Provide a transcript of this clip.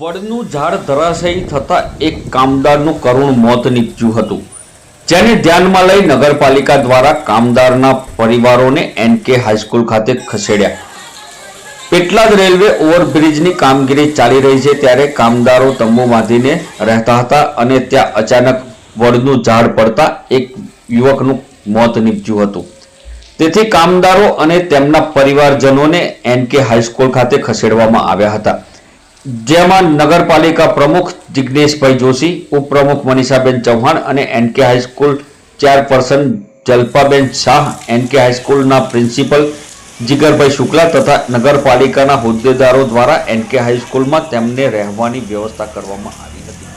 વડનું ઝાડ ધરાશયી થતાં એક કામદારનું કરુણ મોત નીપજ્યું હતું. જેને ધ્યાનમાં લઈ નગરપાલિકા દ્વારા કામદારના પરિવારોને એનકે હાઈસ્કૂલ ખાતે ખસેડ્યા. પેટલાદ રેલવે ઓવરબ્રિજની કામગીરી ચાલી રહી છે ત્યારે કામદારો તંબુ બાંધીને રહેતા હતા અને ત્યાં અચાનક વડનું ઝાડ પડતા એક યુવકનું મોત નીપજ્યું હતું. તેથી કામદારો અને તેમના પરિવારજનોને એનકે હાઈસ્કૂલ ખાતે ખસેડવામાં આવ્યા હતા. જેમાં નગરપાલિકા પ્રમુખ જિજ્ઞેશભાઈ જોશી, ઉપપ્રમુખ મનીષાબેન ચૌહાણ અને NK high school chairperson Jalpaben Shah NK હાઈસ્કૂલના principal જીગરભાઈ શુક્લા તથા નગરપાલિકાના હોદ્દેદારો દ્વારા એનકે હાઈસ્કૂલમાં તેમને રહેવાની વ્યવસ્થા કરવામાં આવી હતી.